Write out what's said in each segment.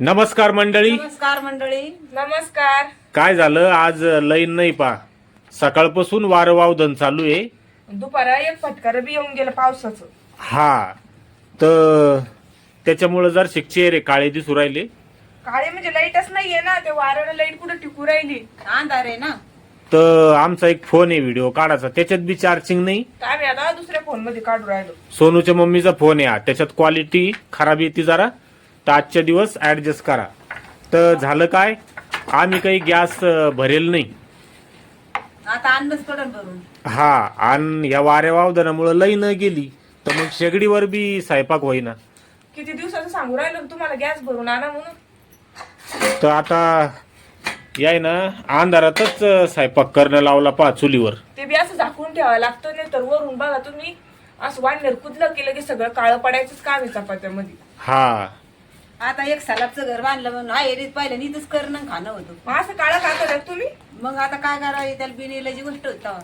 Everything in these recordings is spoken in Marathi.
नमस्कार मंडळी. नमस्कार मंडळी. नमस्कार. काय झालं? आज लाईन नाही पा. सकाळपासून वारं वावदन चालू आहे. दुपारा एक फटकार बी येऊन गेलं पावसाचं. हा. तर त्याच्यामुळं जर चेहरे काळे दिसू राहिले. काळे म्हणजे लाईटच नाहीये ना. ते वाऱ्याला लाइट कुठं टिकू राहिली? अंधार आहे ना. तर आमचा एक फोन आहे व्हिडिओ काढायचा. त्याच्यात बी चार्जिंग नाही. तर आम्ही आता दुसऱ्या फोनमध्ये काढू राहिलो. सोनूच्या मम्मीचा फोन आहे हा. त्याच्यात क्वालिटी खराब येते जरा. तर आजच्या दिवस ऍडजस्ट करा. तर झालं काय? आम्ही काही गॅस भरेल नाही. आता अन्नच कडन भरून. हा आणि या वाऱ्या वावदानामुळं लई न गेली तर मग शेगडीवर बी स्वयंपाक होईना. किती दिवसाचं सांगू राहिलो ना तुम्हाला गॅस भरून आणा म्हणून. तर आता याय ना अंधारातच स्वयंपाक करणं लावला पा चुलीवर. ते बी असं झाकून ठेवावं लागतं नाही तर वरून बघा तुम्ही असं वाढणार कुदलं केलं की सगळं काळं पडायचंच काम आहे चपात्यामध्ये. हा. आता एक सलाबचं घर बांधलं म्हणून हा एरीत पाहिलं नीतच करणं खाणं होतं. मग असं काळं का करत तुम्ही? मग आता काय करावं त्याला बिनीलाची गोष्ट होता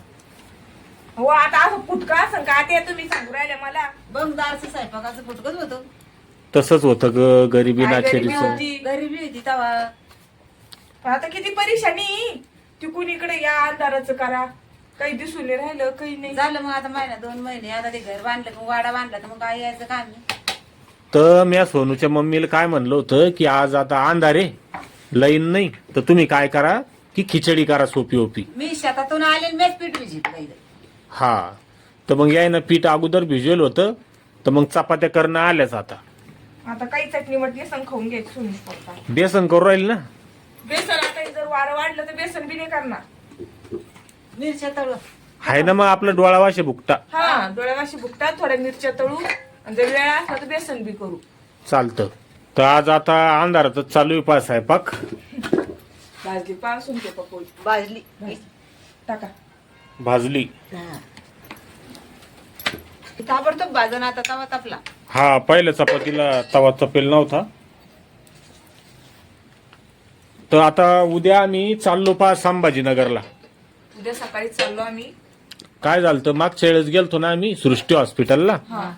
हो आता असं फुटका असं का ते तुम्ही सांगू राहिले मला? बंगदारचं स्वयंपाकाचं फुटकच होतं. तसंच होतं ग गरिबी काय गरिबी नाचेरीचं. होती? गरीबी होती तवा आता किती परेशानी तिकून इकडे या अंधाराचं करा. काही दिसून नाही राहिलं काही नाही. झालं मग आता महिना दोन महिने. आता ते घर बांधलं मग वाडा बांधला तर मग काय यायचं काम नाही तर मी सोनूच्या मम्मीला काय म्हणलं होतं की आज आता अंधारे लाईन नाही. तर तुम्ही काय करा की खिचडी करा सोपी ओपी. मी शेतातून आले मेच पीठ भिजित हा. तर मग याय ना पीठ अगोदर भिजवेल होतं. तर मग चपात्या करणं आल्याच आता. आता काही चटणी मटणी संग खाऊन घ्यायची सुनील पप्पा बेसन करू राहील ना? बेसन आता जर वारं वाढलं तर बेसन बी नाही करणार. मिरच्या तळ आहे ना मग आपला डोळा वाशे बुकटा हा डोळ्यावाशी बुकतात थोड्या मिरच्या तळू आणि जर वेळ असला तर बेसन बी करू. चालतं. तर आज आता अंधारातच चालू आहे पा स्वयंपाक. भाजली पासून ते पकोडी भाजली. टाका. भाजली. ताबडतोब भाजन आता तवा तापला. हा पहिल्या चपातीला तवा चपेल नव्हता. तर आता उद्या आम्ही चाललो पा संभाजीनगरला. उद्या सकाळी चाललो आम्ही. काय झालं तर मागच्या वेळेस गेलतो ना आम्ही सृष्टी हॉस्पिटलला. हा.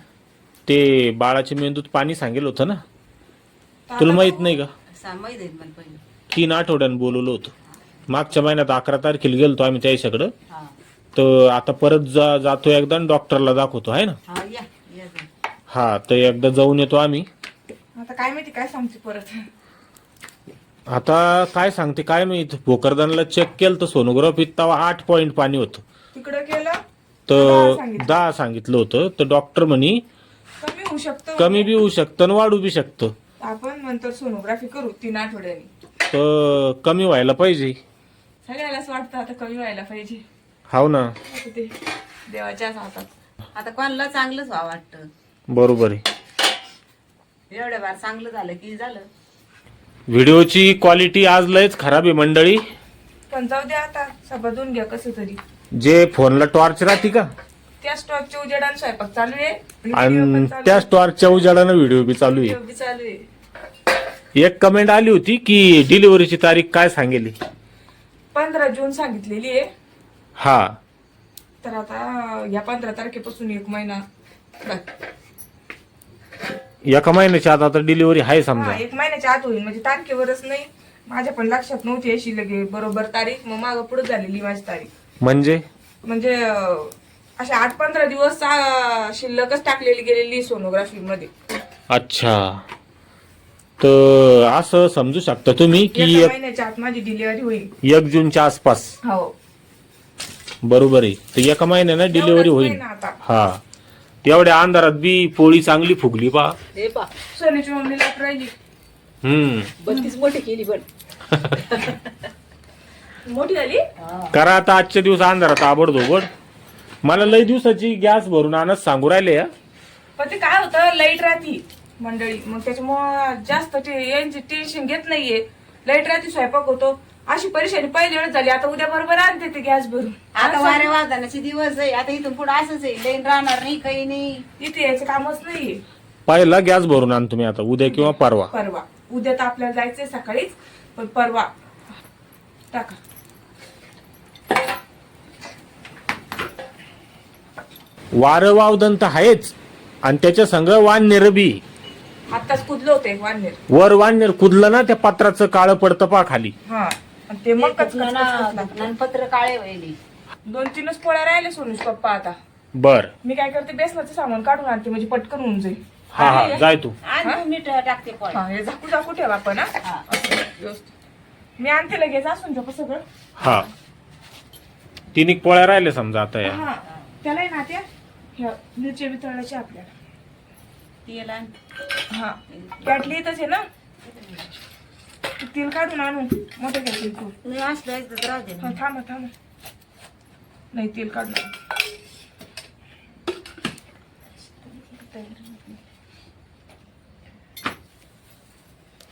ते बाळाच्या मेंदूत पाणी सांगेल होतं ना? तुला माहीत नाही का? माहीत मला पहिलं. तीन आठवड्यानं बोलवलं होतं. मागच्या महिन्यात अकरा तारखेला गेलतो आम्ही त्याच्याकडं हा. तर आता परत जा जातो एकदा आणि डॉक्टरला दाखवतो आहे ना? हा या या जा. हा तर एकदा जाऊन येतो आम्ही. आता काय माहिती काय सांगते परत? आता काय सांगते काय माहीत? भोकरदनला चेक केलं तर सोनोग्राफीत तेव्हा आठ पॉईंट पाणी होतं. तिकडं केलं? तर दहा सांगितलं. होतं. तर डॉक्टर म्हणी होऊ शकतं कमी बी होऊ शकतं आणि वाढू बी शकतं. आपण नंतर सोनोग्राफी करू तीन आठवड्यानी. तर कमी व्हायला पाहिजे. सगळ्यालाच वाटतं आता कमी व्हायला पाहिजे. हाव ना. आता ते देवाच्याच हातात. आता कोणाला चांगलंच व्हावं वाटतं. बरोबर आहे. एवढ्या बार चांगलं झालं की झालं. व्हिडिओची क्वालिटी आज लयच खराब आहे मंडळी. पण जाऊ द्या आता सबदून घ्या कसं तरी. जे फोनला टॉर्च राहते का? त्या स्टॉकच्या उजेडान स्वयंपाक चालू आहे. आणि चालू त्या टॉर्चच्या उजाडानं व्हिडिओ बी चालू आहे. आहे video बी चालू आहे. एक कमेंट आली होती की डिलिव्हरीची तारीख काय सांगेली? पंधरा जून सांगितलेली आहे. हा. तर आता या पंधरा तारखेपासून एक महिना बाकी. एका महिन्याच्या आत आता डिलिव्हरी आहे हा समजा एक महिन्याच्या आत होईल. म्हणजे तारखेवरच नाही. माझ्या पण लक्षात नव्हती अशी लगे बरोबर तारीख. मग माग पुढे झालेली माझी तारीख. म्हणजे? म्हणजे अं, अशा आठ पंधरा दिवस शिल्लकच टाकलेली गेलेली सोनोग्राफी मध्ये. अच्छा. तर असं समजू शकता तुम्ही की एका एक महिन्याच्या आत माझी डिलिव्हरी होईल. एक जूनच्या आसपास? हो. बरोबर आहे. तर एका महिन्यानं डिलिव्हरी एवढंच होईल. महिना आता. हा. एवढ्या अंधारात बी पोळी चांगली फुगली पा हे पा सोन्याची मम्मी लाट राहिली. हम्म. बत्तीस मोठी केली पण मोठी झाली? करा आता आजच्या दिवस अंधारात आबडधोबड मला लई दिवसाची गॅस भरून आणत सांगू राहिले हा. पण ते काय होतं लाइट राहती मंडळी. मग त्याच्यामुळं जास्त ते यांचे टेन्शन घेत नाहीये. लाइट राहती स्वयंपाक होतो. अशी परेशानी पहिली वेळ झाली. आता उद्या बरोबर आणते ते गॅस भरून. आता वाऱ्या वादनाचे दिवस आहे. आता इथून पुढे असंच आहे. लेन राहणार नाही काही नाही. इथे यायचं कामच नाहीये. पहिला गॅस भरून आण तुम्ही आता. उद्या किंवा परवा. परवा. उद्या तर आपल्याला जायचंय सकाळीच पण परवा. टाका. वारं वावदन तर आहेच. आणि त्याच्या संग वान निरबी आत्ताच कुदलं होते वाननेर. वर वाढणार कुदलं ना त्या पत्राचं काळं पडतं पा खाली. हा आणि ते मग कच- कच- ना कच- कच- लागलं. पत्र काळे दोन तीनच पोळ्या राहिले सोनूच पप्पा आता. बर. मी काय करते बेसनाचं सामान काढून आणते म्हणजे पटकन होऊन जाईल. हा हा जाय तू. आणि मीठ टाकते पण हा हे झाकू झाकू ठेवा आपण हा? व्यवस्थित. मी आणते लगेच असून झोप सगळं. हा. तिन्ही पोळ्या राहिले समजा आता या. हा त्याला ना त्या? ह्या मिरच्या बी तळायच्या आपल्याला तेल आण. हा. कॅटली येतच आहे ना? तेल काढून आणू. मोठं कॅटली तू. नाही असलं तर राहू दे. हा थांबा थांबा. नाही तेल काढून आण.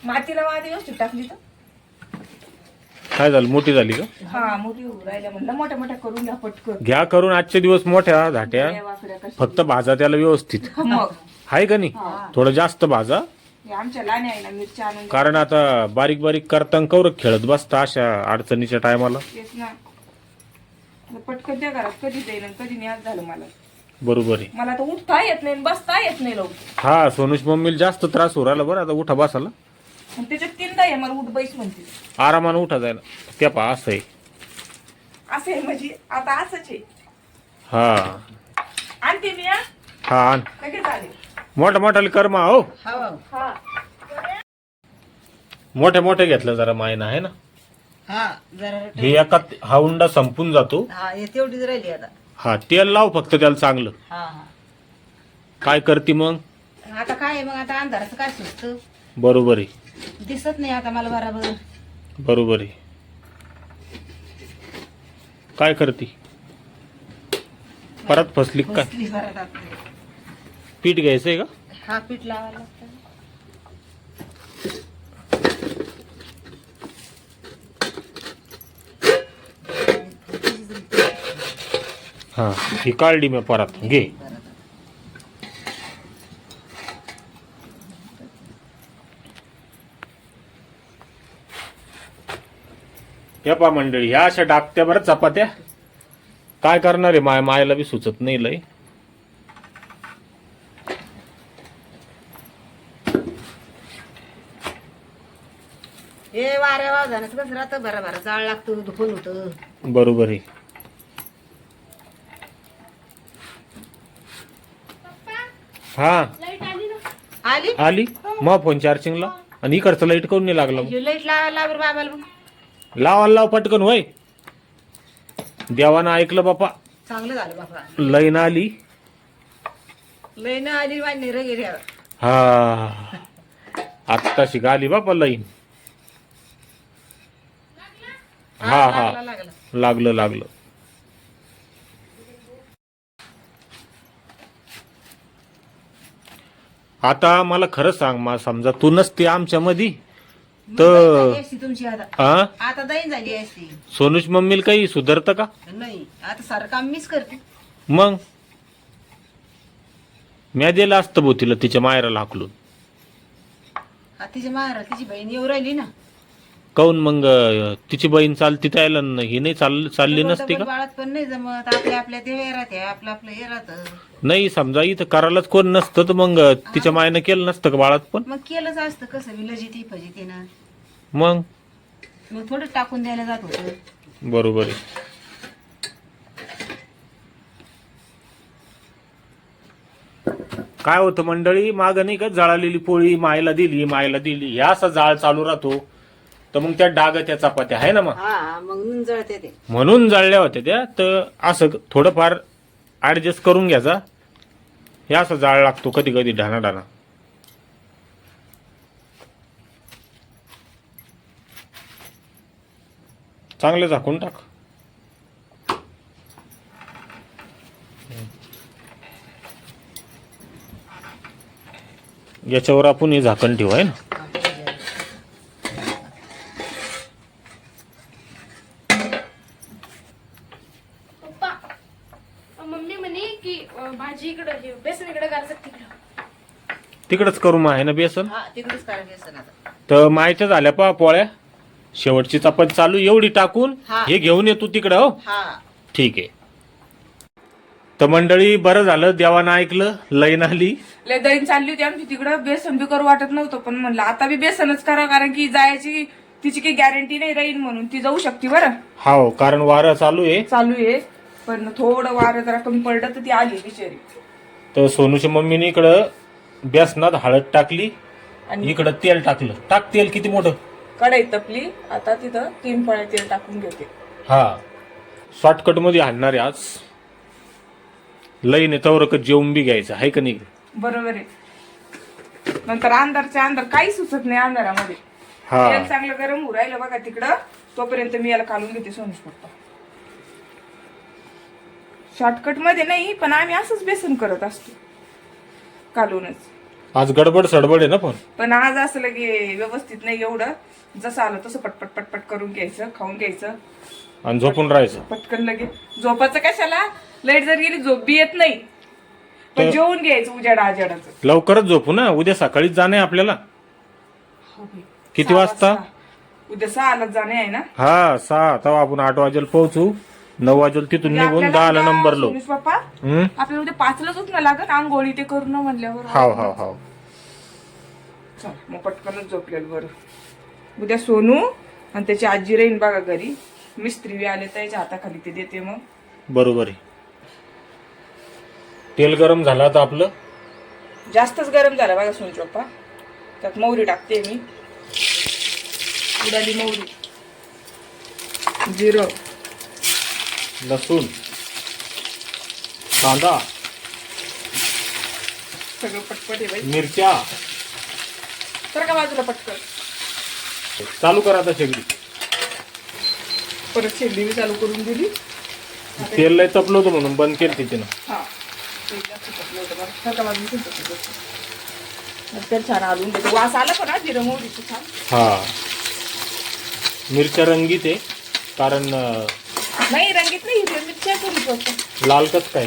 मातीला माती व्यवस्थित टाकली तर? काय झालं? मोठी झाली का? हा मोठी होऊ राहिल्या म्हणलं. मोठ्या मोठ्या करून घ्या पटकन. घ्या करून आजचे दिवस मोठ्या धाट्या. या वाकड्या कशा. फक्त भाजा त्याला व्यवस्थित. मग. आहे का नाही? थोडं जास्त भाजा. हे आमच्या लहान आहे ना मिरच्या आणून द्या. कारण आता बारीक बारीक करताना कौरक खेळत बसता अशा अडचणीच्या टायमाला. तेच ना. आता पटकन त्या घरात. कधी जाईल आणि कधी नाही आज झालं मला. बरोबर आहे. मला तर उठता येत नाही आणि बसता येत नाही लवकर. हा सोनूश मम्मीला जास्त त्रास हो राहिला बरं. आता उठा बसाला आणि त्याच्यात तीनदा आहे मला उठ बैस म्हणते. आरामानं उठा जायला त्या पा असं आहे असं आहे म्हणजे आता असंच आहे. हा. आणते मी हा. हा आण. लगेच आले. मोठ्या मोठ्याला कर्मा हो. हो हा. मोठ्या मोठ्या घेतलं जरा मायना आहे ना? हा जरा हे एका हा उंडा संपून जातो. हा हे तेवढीच राहिली आता. हा तेल लाव फक्त त्याला चांगलं. हा हा. काय करते मग? आता काय आहे मग आता अंधाराचं काय सुचतं? बरोबर आहे. दिसत नाही आता मला बरोबर. बरोबर आहे. काय करते? परत फसली का? काय. पीठ घ्यायचंय का? हा पीठ लावायला लागतं. हा ही काढली मी परत. घे. या पा मंडळी ह्या अशा डाकत्या बरं चपात्या. काय करणार आहे? माय मायला बी सुचत नाही लय. हे वाऱ्या वाजानच कसं राहतं? बरं बरं जाळ लागतं दुखून होतं. बरोबर आहे. हा. आली? आली? मग फोन चार्जिंगला. आणि इकडचं लाइट करून नाही लागला. लाइट लावायला बाबाला मग लाव लाव पटकन होय देवानं ऐकलं बापा. चांगलं झालं बाबा लाईन आली. आली वाढणी गेली. हा. आत्ताशी आली बापा लाईन. हा हा लागला लागला. लागलं लागलं. आता मला खरं सांग मा समजा तू नसते आमच्या मधी तर तुमची आता. हा आता दैन झाली असती. सोनूच मम्मीला काही सुधारतं का? नाही आता सारं काम मीच करते. मग? म्या दिलं असतं भाऊ तिला तिच्या मायराला हाकलून. हा तिची महाराज तिची बहीण येऊ राहिली ना. काऊन मग अं, तिची बहीण चालती त्याला न- ही नाही चाल चालली नसती का? बाळात पण नाही जमत. आपल्या आपल्या ते हे राहते आपलं आपलं हे राहतं. नाही समजा इथं करायलाच कोण नसतं तर मग अं, तिच्या मायनं केलं नसतं का बाळात पण? मग केलंच असतं कसं विलजिती फजितीनं मग? मग थोडं टाकून द्यायला जात होतं. बरोबर आहे. काय होतं मंडळी माग नाही का जळालेली पोळी मायला दिली मायला दिली. ह्या असा जाळ चालू राहतो. तर मग त्या डाग त्या चपात्या आहे ना मग? हा मग नून जळते ते. म्हणून जळल्या होत्या त्या तर असं थोडंफार ऍडजस्ट करून घ्यायचा हे असं जाळ लागतो कधी कधी ढाना ढाना चांगलं झाकून टाक. याच्यावर आपण हे झाकण ठेवू आहे ना पप्पा मम्मी म्हणे की भाजी इकडं हे बेसन इकडं घालतात तिकडं. तिकडच करू मग आहे ना बेसन? हा तिकडेच करायचं आता. तर मायच्या झाल्या पा पोळ्या. शेवटची चपाती चालू एवढी टाकून हा. हे घेऊन ये तू तिकडं हो. हा. ठीक आहे. तर मंडळी बरं झालं देवानं ऐकलं लईन आली. लय दळीन चालली होती आमची तिकडं बेसन बी करू वाटत नव्हतं पण म्हणलं आता बी बेसनच करा कारण की जायची तिची काही गॅरंटी नाही राहील म्हणून ती जाऊ शकते बरं. हो कारण वारं चालू आहे. चालू आहे. पण थोडं वारं जरा कमी पडलं तर ती आली बिचारी. तर सोनूच्या मम्मीने इकडं बेसनात हळद टाकली आणि इकडं तेल टाकलं. टाक तेल किती मोठं? कढई तपली आता तिथं तीन फळ्या तेल टाकून घेते. हा. शॉर्टकटमध्ये हाणणार आज. लईने तवरक जेवून बी घ्यायचं आहे का नाही? बरोबर आहे. नंतर अंधारच्या अंधार काही सुचत नाही अंधारामध्ये. हा. तेल चांगलं गरम होऊ राहिलं बघा तिकडं. तोपर्यंत मी याला काढून घेते सोनूश पप्पा शॉर्टकटमध्ये नाही पण आम्ही असंच बेसन करत असतो. काढूनच आज गडबड सडबड आहे ना पण? पण आज असं लगे व्यवस्थित नाही एवढं. जसं आलं तसं पटपट पटपट करून घ्यायचं खाऊन घ्यायचं. आणि झोपून राहायचं. पटकन लगे. झोपाचं कशाला? लाइट जर गेली झोप बी येत नाही. पण जेवून घ्यायचं उजाडा आजाडाचं. लवकरच झोपू ना. उद्या सकाळीच जाणे आपल्याला. किती सहा वाजता? उद्या सहाला जाणे आहे ना? हा सहा. तेव्हा आपण आठ वाजेला पोहोचू. नऊ वाजेला तिथून म्हणजे निघून दहाला नंबर लो. पप्पा हम्म? आपल्याला उद्या पाचलाच उठणं लागत आंघोळी ते करून म्हणल्यावर. हाव हाव हाव. चल मग पटकनच झोपलेलं बरं. उद्या सोनू आणि त्याची आजी राहीन बघा घरी. मिस्त्री बी आले त्याच्या हाताखाली ते देते मग. बरोबर आहे. तेल गरम झालं आता आपलं. जास्तच गरम झाला बघा सोनू पप्पा त्यात मोहरी टाकते मी. उडाली मोहरी जिरं. लसूण कांदा सगळं पटपट आहे बाई. मिरच्या. तर का बाजूला पटकन? चालू करा आता शेगडी. परत शेगडी बी चालू करून दिली. तेल लय तपलं होतं म्हणून बंद केलं तिथे हा. ते जास्त टाकलं होतं बरं. तर का बाजूला पण तसंच असतं. नंतर छान देते वास आला पण हा जिरं मोहरीचं छान? हा. मिरच्या रंगीत आहे. कारण अं, नाही रंगीत नाही हिरव्या मिरच्या करू शकतो लाल कस काय?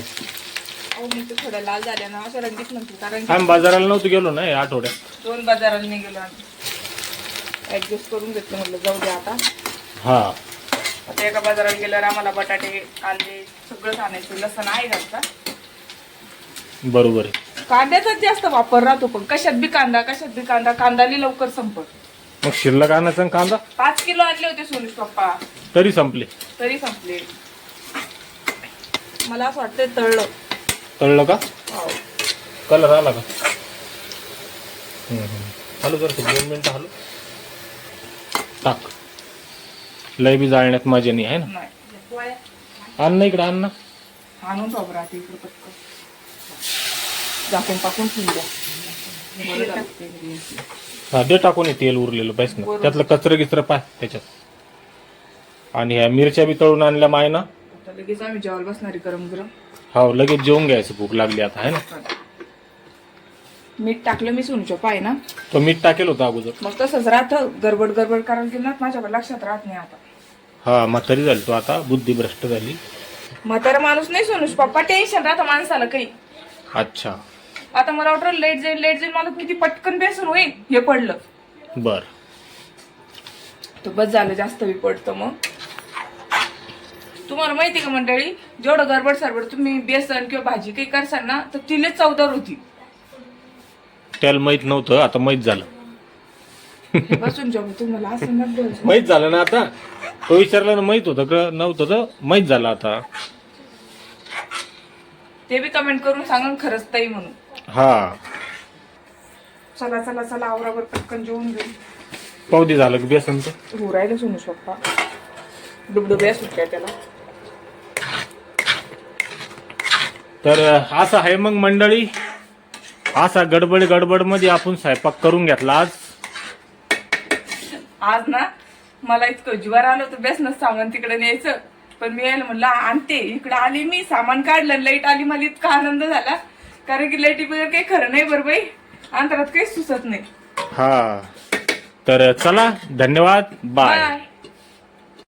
अहो मी तर थोड्या लाल झाल्या ना रंगीत म्हणते कारण आम्ही बाजाराला नव्हतं गेलो ना या आठवड्यात. दोन बाजाराला नाही गेलो आम्ही. ऍडजस्ट करून घेतलं म्हटलं जाऊ दे आता. हा. आता एका बाजारात गेल्यावर आम्हाला बटाटे कांदे सगळंच आणायचं लसण आहे घरचा बरोबर आहे. कांद्याचाच जास्त वापर राहतो पण कशात बी कांदा कशात बी कांदा कांदाली लवकर संपत. मग शिल्लक आणायचं आणि कांदा? पाच किलो आणले होते सोनुष पप्पा. तरी संपले. तरी संपले. मला असं वाटतंय तळलं. कळलं का? हो. कलर आला का? हम्म, हम्म. हॅलो जर दोन मिनिटं हॅलो. टाक. लय बी जाळण्यात मजा नाही आहे ना? नाही. आण ना इकडे आण ना. आणून इकडे पटकन. झाकून पाकून ठेवून द्या. बरं झालं. हा दे टाकून ये तेल उरलेलं पाहिजे ना. त्यातलं कचरं गिचरं पाय त्याच्यात. आणि ह्या मिरच्या बी तळून आणल्या माय ना आता लगेच आम्ही जेवायला बसणारी गरम गरम. हो लगेच जेवून घ्यायचं भूक लागली आता आहे ना? मीठ टाकलं मी सोनूच्या पाय ना तो मीठ टाकेल होता अगोदर. मग तसंच राहतं गडबड गडबड करायला गेलं ना माझ्याकडे लक्षात राहत नाही आता. हा म्हातारी झाली तो आता बुद्धी भ्रष्ट झाली. म्हातारा माणूस नाही सोनूश पप्पा टेन्शन राहतं माणसाला काही. अच्छा. आता मला वाटलं लेट जाईल लेट जाईल मला किती पटकन बेसून होईल हे पडलं. बर. तर बस झालं जास्त बी पडतं मग. तुम्हाला माहिती का मंडळी जेवढं गडबड सरबड तुम्ही बेसन किंवा भाजी काही करसाल ना तर तिले चवदार होती. त्याला माहीत नव्हतं आता माहीत झालं. हे बसून जेव्हा तुम्हाला असं नको बोलू. माहीत झालं ना आता? तो विचारला ना माहीत होतं का? नव्हतं तर माहीत झालं आता. ते बी कमेंट करून सांगा ना खरंच ताई म्हणून. हा. चला चला चला आवरावर पटकन जेवून घेऊ. पावती झालं की बेसनचं हो राहिलं सोनूश पप्पा. डुबडुब्या सुटल्या त्याला. तर असं आहे मग मंडळी. असा गडबड गडबडमध्ये आपण स्वयंपाक करून घेतला आज. आज ना मला इतकं ज्वर आलं होतं बेसनच सामान तिकडे न्यायचं. पण मी यायला म्हणलं आणते इकडे आली मी सामान काढलं लाइट आली मला इतका आनंद झाला. कारण की लाईटी बगैरे काही खरं नाही बरं बाई. अंतरात काहीच सुचत नाही. हा. तर चला धन्यवाद. बाय